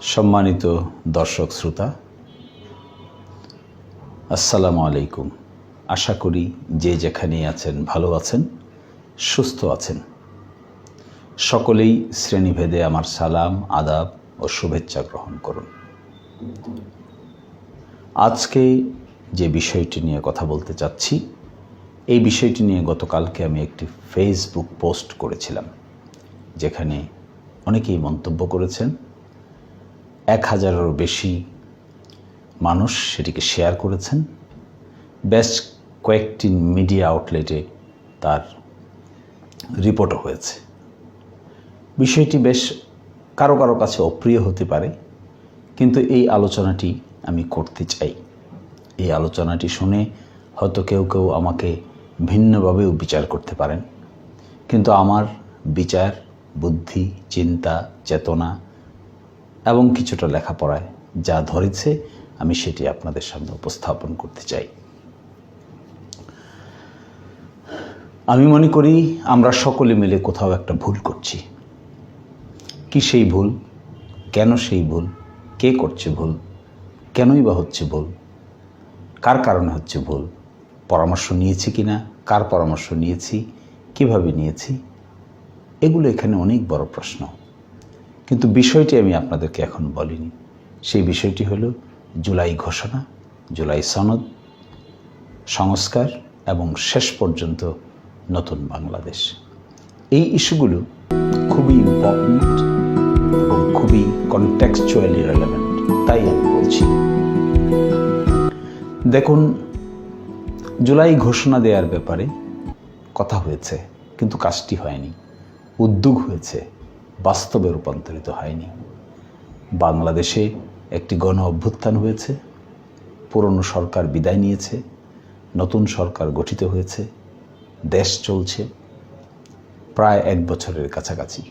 সম্মানিত দর্শক শ্রোতা, আসসালামু আলাইকুম। আশা করি যে যেখানেই আছেন ভালো আছেন, সুস্থ আছেন। সকলেই শ্রেণীভেদে আমার সালাম, আদাব ও শুভেচ্ছা গ্রহণ করুন। আজকে যে বিষয়টি নিয়ে কথা বলতে চাচ্ছি, এই বিষয়টি নিয়ে গতকালকে আমি একটি ফেসবুক পোস্ট করেছিলাম, যেখানে অনেকেই মন্তব্য করেছেন। এক হাজারেরও বেশি মানুষ সেটিকে শেয়ার করেছেন। বেশ কয়েকটি মিডিয়া আউটলেটে তার রিপোর্টও হয়েছে। বিষয়টি বেশ কারও কারও কাছে অপ্রিয় হতে পারে, কিন্তু এই আলোচনাটি আমি করতে চাই। এই আলোচনাটি শুনে হয়তো কেউ কেউ আমাকে ভিন্নভাবেও বিচার করতে পারেন, কিন্তু আমার বিচার, বুদ্ধি, চিন্তা, চেতনা এবং কিছুটা লেখাপড়ায় যা ধরেছে, আমি সেটি আপনাদের সামনে উপস্থাপন করতে চাই। আমি মনে করি আমরা সকলে মিলে কোথাও একটা ভুল করছি। কি সেই ভুল? কেন সেই ভুল? কে করছে ভুল? কেনই বা হচ্ছে ভুল? কার কারণে হচ্ছে ভুল? পরামর্শ নিয়েছি কি না কার পরামর্শ নিয়েছি? কীভাবে নিয়েছি? এগুলো এখানে অনেক বড় প্রশ্ন। কিন্তু বিষয়টি আমি আপনাদেরকে এখন বলিনি। সেই বিষয়টি হলো জুলাই ঘোষণা, জুলাই সনদ, সংস্কার এবং শেষ পর্যন্ত নতুন বাংলাদেশ। এই ইস্যুগুলো খুবই ইম্পর্ট্যান্ট এবং খুবই কনটেক্সচুয়ালি রেলেভেন্ট তাই আমি বলছি। দেখুন, জুলাই ঘোষণা দেওয়ার ব্যাপারে কথা হয়েছে, কিন্তু কাজটি হয়নি। উদ্যোগ হয়েছে। বাস্তবে রূপান্তরিত হয়নি। বাংলাদেশে একটি গণ অভ্যুত্থান হয়েছে, পুরনো সরকার বিদায় নিয়েছে, নতুন সরকার গঠিত হয়েছে, দেশ চলছে প্রায় এক বছরের কাছাকাছি।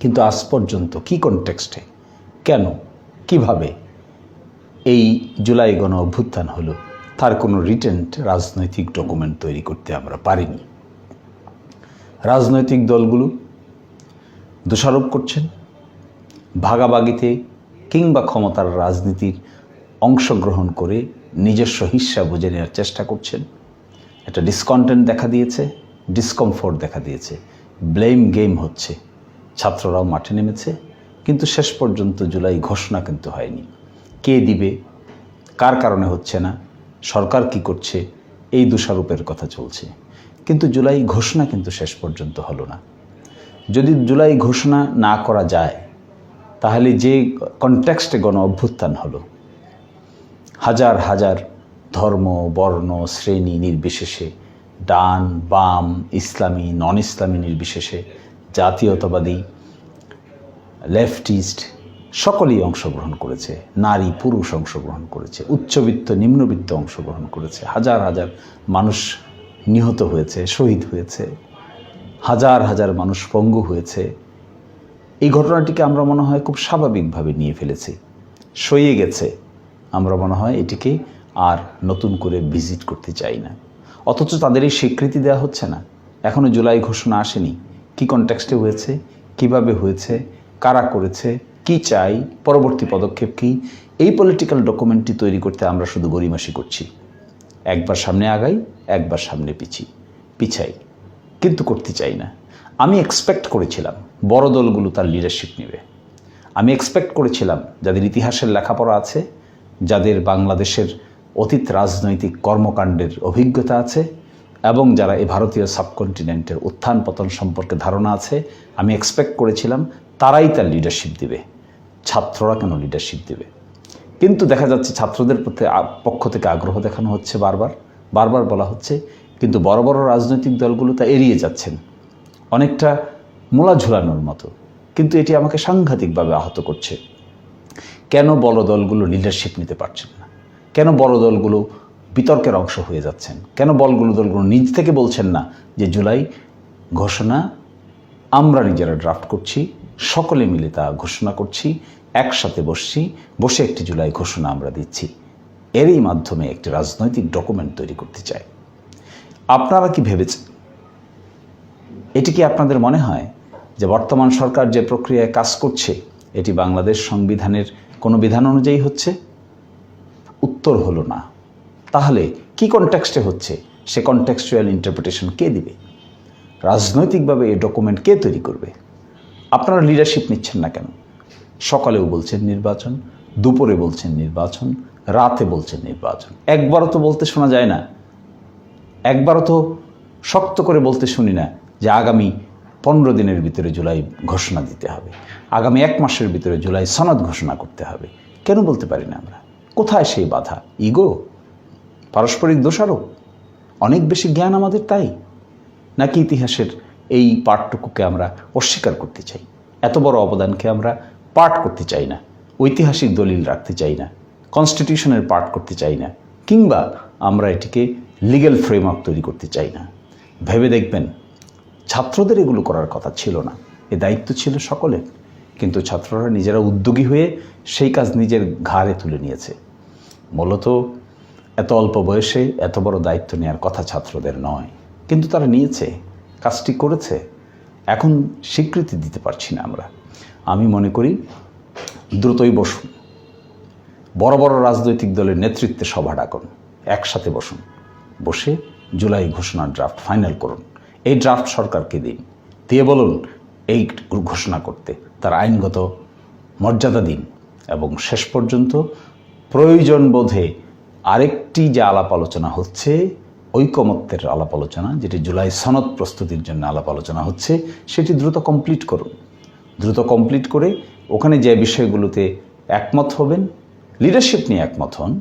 কিন্তু আজ পর্যন্ত কি কনটেক্সটে কেন, কীভাবে এই জুলাই গণ অভ্যুত্থান হলো, তার কোনো রিটেন্ট রাজনৈতিক ডকুমেন্ট তৈরি করতে আমরা পারিনি। রাজনৈতিক দলগুলো দোষারোপ করছেন, ভাগাভাগিতে কিংবা ক্ষমতার রাজনীতির অংশগ্রহণ করে নিজস্ব হিস্সা বুঝে নেওয়ার চেষ্টা করছেন। একটা ডিসকন্টেন্ট দেখা দিয়েছে ডিসকমফোর্ট দেখা দিয়েছে। ব্লেম গেম হচ্ছে। ছাত্ররাও মাঠে নেমেছে, কিন্তু শেষ পর্যন্ত জুলাই ঘোষণা কিন্তু হয়নি। কে দিবে? কার কারণে হচ্ছে না? সরকার কি করছে? এই দোষারোপের কথা চলছে। কিন্তু জুলাই ঘোষণা কিন্তু শেষ পর্যন্ত হলো না। যদি জুলাই ঘোষণা না করা যায়, তাহলে যে কনটেক্সটে গণ অভ্যুত্থান হলো, হাজার হাজার ধর্ম, বর্ণ, শ্রেণি নির্বিশেষে, ডান, বাম, ইসলামী নন ইসলামী নির্বিশেষে, জাতীয়তাবাদী লেফটিস্ট সকলেই অংশগ্রহণ করেছে, নারী, পুরুষ অংশগ্রহণ করেছে, উচ্চবিত্ত, নিম্নবিত্ত অংশগ্রহণ করেছে, হাজার হাজার মানুষ নিহত হয়েছে, শহীদ হয়েছে। হাজার হাজার মানুষ পঙ্গু হয়েছে। এই ঘটনাটিকে আমরা মনে হয় খুব স্বাভাবিকভাবে নিয়ে ফেলেছি। সইয়ে গেছে। আমরা মনে হয় এটিকে আর নতুন করে ভিজিট করতে চাই না। অথচ তাদের এই স্বীকৃতি দেওয়া হচ্ছে না। এখনও জুলাই ঘোষণা আসেনি। কি কনটেক্সটে হয়েছে? কীভাবে হয়েছে? কারা করেছে? কি চাই? পরবর্তী পদক্ষেপ কি? এই পলিটিক্যাল ডকুমেন্টটি তৈরি করতে আমরা শুধু গরিমাসি করছি। একবার সামনে আগাই, একবার সামনে পিছি। পিছাই। কিন্তু করতে চাই না। আমি এক্সপেক্ট করেছিলাম বড় দলগুলো তার লিডারশিপ নেবে। আমি এক্সপেক্ট করেছিলাম যাদের ইতিহাসের লেখাপড়া আছে, যাদের বাংলাদেশের অতীত রাজনৈতিক কর্মকাণ্ডের অভিজ্ঞতা আছে, এবং যারা এই ভারতীয় সাবকন্টিনেন্টের উত্থান পতন সম্পর্কে ধারণা আছে, আমি এক্সপেক্ট করেছিলাম তারাই তার লিডারশিপ দিবে। ছাত্ররা কেন লিডারশিপ দেবে? কিন্তু দেখা যাচ্ছে ছাত্রদের প্রতি পক্ষ থেকে আগ্রহ দেখানো হচ্ছে বারবার। বারবার বলা হচ্ছে কিন্তু বড় বড় রাজনৈতিক দলগুলো তা এড়িয়ে যাচ্ছেন। অনেকটা মোলা ঝুলানোর মতো। কিন্তু এটি আমাকে সাংঘাতিকভাবে আহত করছে। কেন বড় দলগুলো লিডারশিপ নিতে পারছেন না? কেন বড় দলগুলো বিতর্কের অংশ হয়ে যাচ্ছেন? কেন বলগুলো দলগুলো নিজ থেকে বলছেন না যে জুলাই ঘোষণা, আমরা নিজেরা ড্রাফট করছি, সকলে মিলে তা ঘোষণা করছি, একসাথে বসছি, বসে একটি জুলাই ঘোষণা আমরা দিচ্ছি। এরই মাধ্যমে একটি রাজনৈতিক ডকুমেন্ট তৈরি করতে চাই। আপনারা কি ভেবেছেন? এটি কি আপনাদের মনে হয় যে বর্তমান সরকার যে প্রক্রিয়ায় কাজ করছে, এটি বাংলাদেশ সংবিধানের কোনো বিধান অনুযায়ী হচ্ছে? উত্তর হলো না। তাহলে কি কনটেক্সটে হচ্ছে? সে কনটেক্সচুয়াল ইন্টারপ্রিটেশন কে দিবে? রাজনৈতিকভাবে এই ডকুমেন্ট কে তৈরি করবে? আপনারা লিডারশিপ নিচ্ছেন না কেন? সকালেও বলছেন নির্বাচন, দুপুরে বলছেন নির্বাচন, রাতে বলছেন নির্বাচন। একবারও তো বলতে শোনা যায় না একবারও তো শক্ত করে বলতে শুনি না যে আগামী পনেরো দিনের ভিতরে জুলাই ঘোষণা দিতে হবে। আগামী এক মাসের ভিতরে জুলাই সনদ ঘোষণা করতে হবে। কেন বলতে পারি না আমরা? কোথায় সেই বাধা? ইগো? পারস্পরিক দোষারোপ? অনেক বেশি জ্ঞান আমাদের তাই? নাকি ইতিহাসের এই পাঠটুকুকে আমরা অস্বীকার করতে চাই? এত বড় অবদানকে আমরা পাঠ করতে চাই না। ঐতিহাসিক দলিল রাখতে চাই না। কনস্টিটিউশনের পাঠ করতে চাই না। কিংবা আমরা এটিকে লিগ্যাল ফ্রেমওয়ার্ক তৈরি করতে চাই না। ভেবে দেখবেন, ছাত্রদের এগুলো করার কথা ছিল না। এ দায়িত্ব ছিল সকলের। কিন্তু ছাত্ররা নিজেরা উদ্যোগী হয়ে সেই কাজ নিজের ঘাড়ে তুলে নিয়েছে। মূলত এত অল্প বয়সে এত বড় দায়িত্ব নেওয়ার কথা ছাত্রদের নয়। কিন্তু তারা নিয়েছে, কাজটি করেছে। এখন স্বীকৃতি দিতে পারছি না আমরা। আমি মনে করি, দ্রুতই বসুন। বড় বড় রাজনৈতিক দলের নেতৃত্বে সভা ডাকুন একসাথে বসুন। বসে জুলাই ঘোষণার ড্রাফট ফাইনাল করুন। এই ড্রাফট সরকারকে দিন। দিয়ে বলুন, এই ঘোষণা করতে তার আইনগত মর্যাদা দিন এবং শেষ পর্যন্ত প্রয়োজন বোধে আরেকটি যে আলাপ আলোচনা হচ্ছে, ঐকমত্যের আলাপ আলোচনা, যেটি জুলাই সনদ প্রস্তুতির জন্য আলাপ আলোচনা হচ্ছে, সেটি দ্রুত কমপ্লিট করুন। দ্রুত কমপ্লিট করে ওখানে যে বিষয়গুলোতে একমত হবেন লিডারশিপ নিয়ে একমত হন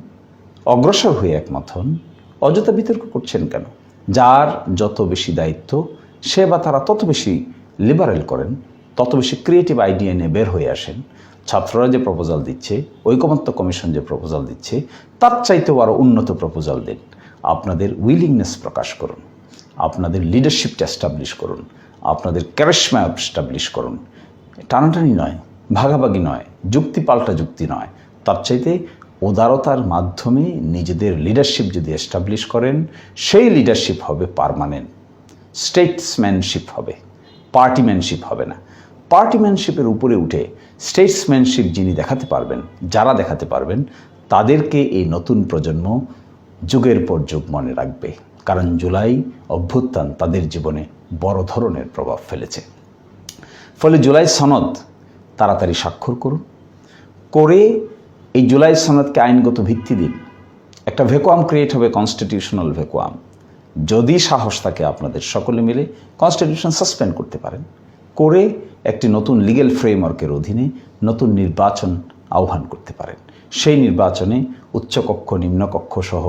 অগ্রসর হয়ে একমত হন অযথা বিতর্ক করছেন কেন? যার যত বেশি দায়িত্ব, সে বা তারা তত বেশি লিবারেল করেন, তত বেশি ক্রিয়েটিভ আইডিয়া নিয়ে বের হয়ে আসেন। ছাত্ররা যে প্রপোজাল দিচ্ছে, ঐকমত্য কমিশন যে প্রপোজাল দিচ্ছে, তার চাইতেও আরও উন্নত প্রপোজাল দিন। আপনাদের উইলিংনেস প্রকাশ করুন, আপনাদের লিডারশিপটা এস্টাবলিশ করুন, আপনাদের ক্যারিশমা এস্টাবলিশ করুন। টানাটানি নয়, ভাগাভাগি নয়, যুক্তি পাল্টা যুক্তি নয়। তার চাইতে উদারতার মাধ্যমে নিজেদের লিডারশিপ যদি এস্টাবলিশ করেন, সেই লিডারশিপ হবে পারমানেন্ট স্টেটসম্যানশিপ হবে পার্টিম্যানশিপ হবে না। পার্টিম্যানশিপের উপরে উঠে স্টেটসম্যানশিপ যিনি দেখাতে পারবেন, যারা দেখাতে পারবেন, তাদেরকে এই নতুন প্রজন্ম যুগের পর যুগ মনে রাখবে। কারণ জুলাই অভ্যুত্থান তাদের জীবনে বড় ধরনের প্রভাব ফেলেছে। ফলে জুলাই সনদ তাড়াতাড়ি স্বাক্ষর করুন। করে এই জুলাই সনদকে আইনগত ভিত্তি দিন। একটা ভ্যাকুয়াম ক্রিয়েট হবে কনস্টিটিউশনাল ভ্যাকুয়াম যদি সাহস থাকে আপনাদের সকলে মিলে কনস্টিটিউশন সাসপেন্ড করতে পারেন। করে একটি নতুন লিগেল ফ্রেমওয়ার্কের অধীনে নতুন নির্বাচন আহ্বান করতে পারেন। সেই নির্বাচনে উচ্চকক্ষ, নিম্নকক্ষ সহ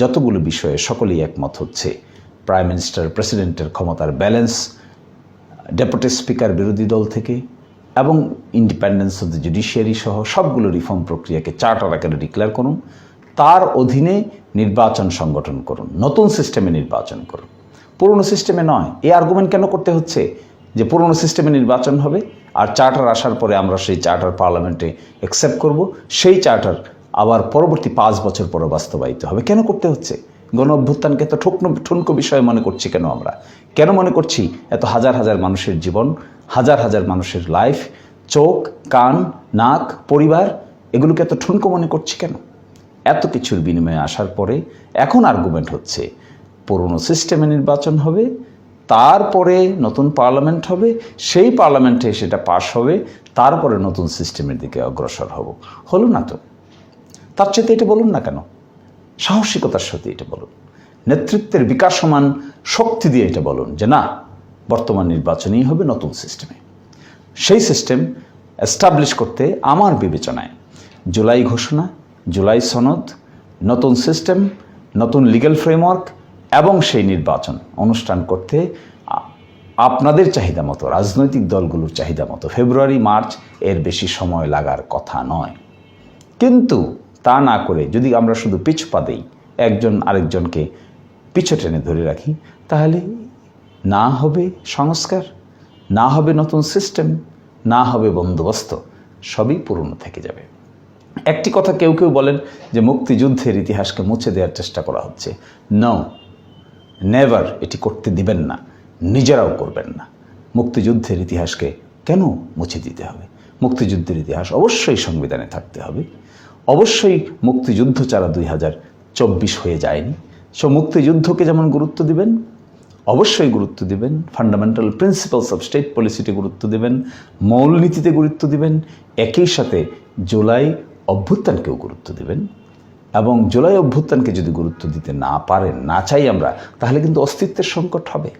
যতগুলো বিষয়ে সকলেই একমত হচ্ছে প্রাইম মিনিস্টার প্রেসিডেন্টের ক্ষমতার ব্যালেন্স ডেপুটি স্পিকার বিরোধী দল থেকে এবং ইন্ডিপেন্ডেন্স অফ দ্য জুডিশিয়ারি সহ সবগুলো রিফর্ম প্রক্রিয়াকে চার্টার আকারে ডিক্লেয়ার করুন। তার অধীনে নির্বাচন সংগঠন করুন, নতুন সিস্টেমে নির্বাচন করুন। পুরনো সিস্টেমে নয়, এই আর্গুমেন্ট কেন করতে হচ্ছে? যে পুরনো সিস্টেমে নির্বাচন হবে, আর চার্টার আসার পরে আমরা সেই চার্টার পার্লামেন্টে অ্যাকসেপ্ট করব, সেই চার্টার আবার পরবর্তী পাঁচ বছর পরে বাস্তবায়িত হবে। কেন করতে হচ্ছে? গণ অভ্যুত্থানকে এত ঠুকনো, ঠুনকো বিষয় মনে করছি কেন আমরা? কেন মনে করছি এত হাজার হাজার মানুষের জীবন, হাজার হাজার মানুষের লাইফ চোখ, কান, নাক, পরিবার, এগুলোকে এত ঠুনকো মনে করছি কেন? এত কিছুর বিনিময়ে আসার পরে এখন আর্গুমেন্ট হচ্ছে, পুরনো সিস্টেমে নির্বাচন হবে, তারপরে নতুন পার্লামেন্ট হবে, সেই পার্লামেন্টে সেটা পাশ হবে, তারপরে নতুন সিস্টেমের দিকে অগ্রসর হব। হলো না তো? তার চাইতে এটা বলুন না কেন? সাহসিকতার সাথে এটা বলুন। নেতৃত্বের বিকাশমান শক্তি দিয়ে এটা বলুন যে, না, বর্তমান নির্বাচনই হবে নতুন সিস্টেমে সেই সিস্টেম এস্টাবলিশ করতে আমার বিবেচনায় জুলাই ঘোষণা, জুলাই সনদ, নতুন সিস্টেম নতুন লিগ্যাল ফ্রেমওয়ার্ক এবং সেই নির্বাচন অনুষ্ঠান করতে আপনাদের চাহিদা মতো, রাজনৈতিক দলগুলোর চাহিদা মতো, ফেব্রুয়ারি, মার্চ এর বেশি সময় লাগার কথা নয়। কিন্তু তা না করে যদি আমরা শুধু পিছপা দেই, একজন আরেকজনকে পিছু টেনে ধরে রাখি, তাহলে না হবে সংস্কার, না হবে নতুন সিস্টেম, না হবে বন্দোবস্ত, সবই পুরনো থেকে যাবে। একটি কথা কেউ কেউ বলেন যে মুক্তিযুদ্ধের ইতিহাসকে মুছে দেওয়ার চেষ্টা করা হচ্ছে। নো নেভার এটি করতে দিবেন না, নিজেরাও করবেন না। মুক্তিযুদ্ধের ইতিহাসকে কেন মুছে দিতে হবে? মুক্তিযুদ্ধের ইতিহাস অবশ্যই সংবিধানে থাকতে হবে। অবশ্যই মুক্তিযুদ্ধ ছাড়া দুই হাজার চব্বিশ হয়ে যায়নি। সো মুক্তিযুদ্ধকে যেমন গুরুত্ব দিবেন, অবশ্যই গুরুত্ব দিবেন। ফান্ডামেন্টাল প্রিন্সিপালস অফ স্টেট পলিসিতে গুরুত্ব দিবেন, মৌলনীতিতে গুরুত্ব দিবেন, একই সাথে জুলাই অভ্যুত্থানকেও গুরুত্ব দিবেন। এবং জুলাই অভ্যুত্থানকে যদি গুরুত্ব দিতে না পারেন, না চাই আমরা, তাহলে কিন্তু অস্তিত্বের সংকট হবে।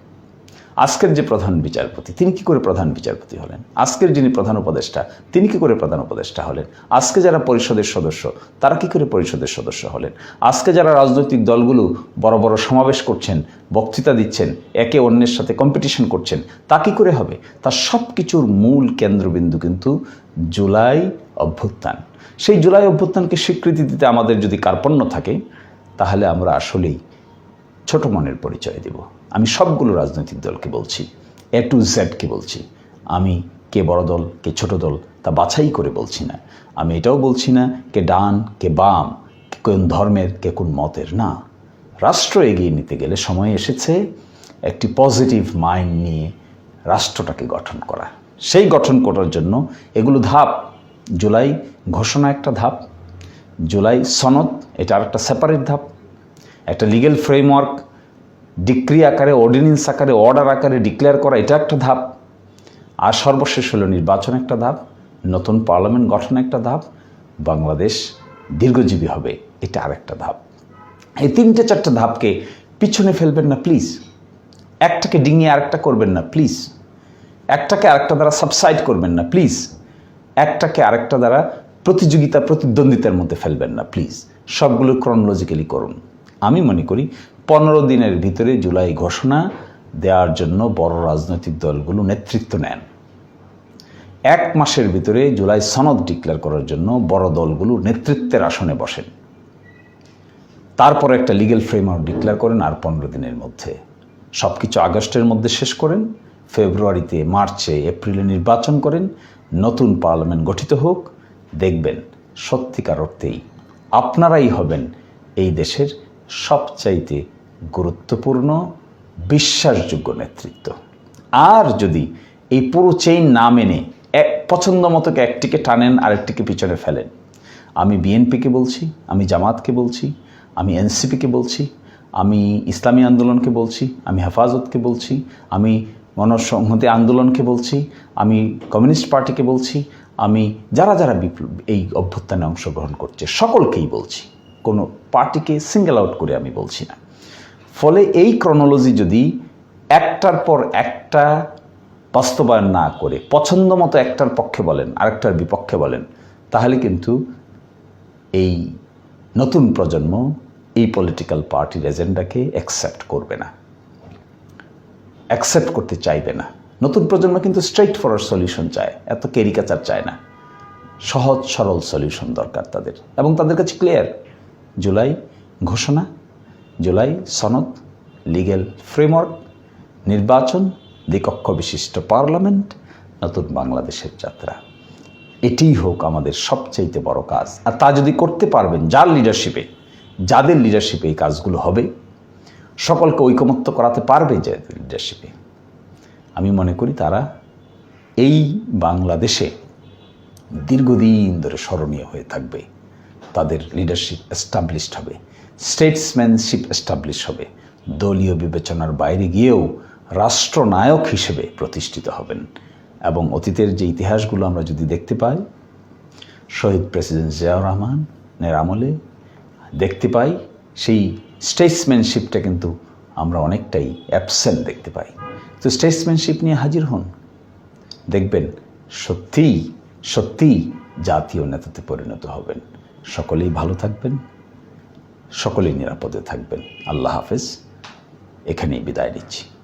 আজকের যে প্রধান বিচারপতি, তিনি কি করে প্রধান বিচারপতি হলেন? আজকের যিনি প্রধান উপদেষ্টা, তিনি কি করে প্রধান উপদেষ্টা হলেন? আজকে যারা পরিষদের সদস্য, তারা কি করে পরিষদের সদস্য হলেন? আজকে যারা রাজনৈতিক দলগুলো বড় বড় সমাবেশ করছেন, বক্তৃতা দিচ্ছেন, একে অন্যের সাথে কম্পিটিশন করছেন, তা কি করে হবে? তার সব কিছুর মূল কেন্দ্রবিন্দু কিন্তু জুলাই অভ্যুত্থান। সেই জুলাই অভ্যুত্থানকে স্বীকৃতি দিতে আমাদের যদি কার্পণ্য থাকে, তাহলে আমরা আসলেই ছোট মনের পরিচয় দেব। আমি সবগুলো রাজনৈতিক দলকে বলছি, এ টু জেডকে বলছি। আমি কে বড় দল, কে ছোট দল, তা বাছাই করে বলছি না। আমি এটাও বলছি না কে ডান, কে বাম, কে কোন ধর্মের, কে কোন মতের, না। রাষ্ট্র এগিয়ে নিতে গেলে সময় এসেছে একটি পজিটিভ মাইন্ড নিয়ে রাষ্ট্রটাকে গঠন করা। সেই গঠন করার জন্য এগুলো ধাপ। জুলাই ঘোষণা একটা ধাপ। জুলাই সনদ, এটা আর একটা সেপারেট ধাপ। একটা লিগেল ফ্রেমওয়ার্ক ডিক্রি আকারে অর্ডিনেন্স আকারে অর্ডার আকারে ডিক্লেয়ার করা, এটা একটা ধাপ। আর সর্বশেষ হলো নির্বাচন একটা ধাপ, নতুন পার্লামেন্ট গঠন একটা ধাপ, বাংলাদেশ দীর্ঘজীবী হবে, এটা আরেকটা ধাপ। এই তিনটে চারটে ধাপকে পিছনে ফেলবেন না প্লিজ একটাকে ডিঙিয়ে আরেকটা করবেন না প্লিজ একটাকে আরেকটা দ্বারা সাবসাইড করবেন না প্লিজ একটাকে আরেকটা দ্বারা প্রতিযোগিতা, প্রতিদ্বন্দ্বিতার মধ্যে ফেলবেন না প্লিজ সবগুলো ক্রনোলজিক্যালি করুন। আমি মনে করি পনেরো দিনের ভিতরে জুলাই ঘোষণা দেওয়ার জন্য বড় রাজনৈতিক দলগুলো নেতৃত্ব নেন। এক মাসের ভিতরে জুলাই সনদ ডিক্লেয়ার করার জন্য বড় দলগুলো নেতৃত্বের আসনে বসেন। তারপর একটা লিগেল ফ্রেমওয়ার্ক ডিক্লেয়ার করেন আর পনেরো দিনের মধ্যে। সব কিছু আগস্টের মধ্যে শেষ করেন। ফেব্রুয়ারিতে, মার্চে, এপ্রিলে নির্বাচন করেন। নতুন পার্লামেন্ট গঠিত হোক। দেখবেন, সত্যিকার অর্থেই আপনারাই হবেন এই দেশের সবচাইতে গুরুত্বপূর্ণ, বিশ্বাসযোগ্য নেতৃত্ব। আর যদি এই পুরো চেইন না মেনে এক পছন্দ মতোকে একটিকে টানেন, আরেকটিকে পিছনে ফেলেন, আমি বিএনপিকে বলছি, আমি জামাতকে বলছি, আমি এনসিপিকে বলছি, আমি ইসলামী আন্দোলনকে বলছি, আমি হেফাজতকে বলছি, আমি গণসংহতি আন্দোলনকে বলছি, আমি কমিউনিস্ট পার্টিকে বলছি, আমি যারা যারা বিপ্লব, এই অভ্যুত্থানে অংশগ্রহণ করছে, সকলকেই বলছি। কোনো পার্টিকে সিঙ্গেল আউট করে আমি বলছি না। ফলে এই ক্রনোলজি যদি একটার পর একটা বাস্তবায়ন না করে, পছন্দ মতো একটার পক্ষে বলেন, আরেকটার বিপক্ষে বলেন, তাহলে কিন্তু এই নতুন প্রজন্ম এই পলিটিক্যাল পার্টির এজেন্ডাকে অ্যাকসেপ্ট করবে না। অ্যাকসেপ্ট করতে চাইবে না। নতুন প্রজন্ম কিন্তু স্ট্রেইট ফরওয়ার্ড সলিউশন চায়, এত কেরিকাচার চায় না। সহজ সরল সলিউশন দরকার তাদের এবং তাদের কাছে ক্লিয়ার জুলাই ঘোষণা, জুলাই সনদ লিগেল ফ্রেমওয়ার্ক নির্বাচন দ্বিকক্ষ বিশিষ্ট পার্লামেন্ট নতুন বাংলাদেশের যাত্রা। এটিই হোক আমাদের সবচাইতে বড় কাজ। আর তা যদি করতে পারবেন, যার লিডারশিপে যাদের লিডারশিপে এই কাজগুলো হবে, সকলকে ঐকমত্য করাতে পারবে যে লিডারশিপে আমি মনে করি তারা এই বাংলাদেশে দীর্ঘদিন ধরে স্মরণীয় হয়ে থাকবে। তাদের লিডারশিপ এস্টাবলিশড হবে স্টেটসম্যানশিপ এস্টাবলিশ হবে, দলীয় বিবেচনার বাইরে গিয়েও রাষ্ট্রনায়ক হিসেবে প্রতিষ্ঠিত হবেন। এবং অতীতের যে ইতিহাসগুলো আমরা যদি দেখতে পাই, শহীদ প্রেসিডেন্ট জিয়াউর রহমানের আমলে দেখতে পাই, সেই স্টেটসম্যানশিপটা কিন্তু আমরা অনেকটাই অ্যাবসেন্ট দেখতে পাই। তো স্টেটসম্যানশিপ নিয়ে হাজির হন। দেখবেন সত্যিই সত্যিই জাতীয় নেতাতে পরিণত হবেন। সকলেই ভালো থাকবেন সকলেই নিরাপদে থাকবেন। আল্লাহ হাফেজ। এখানেই বিদায় নিচ্ছি।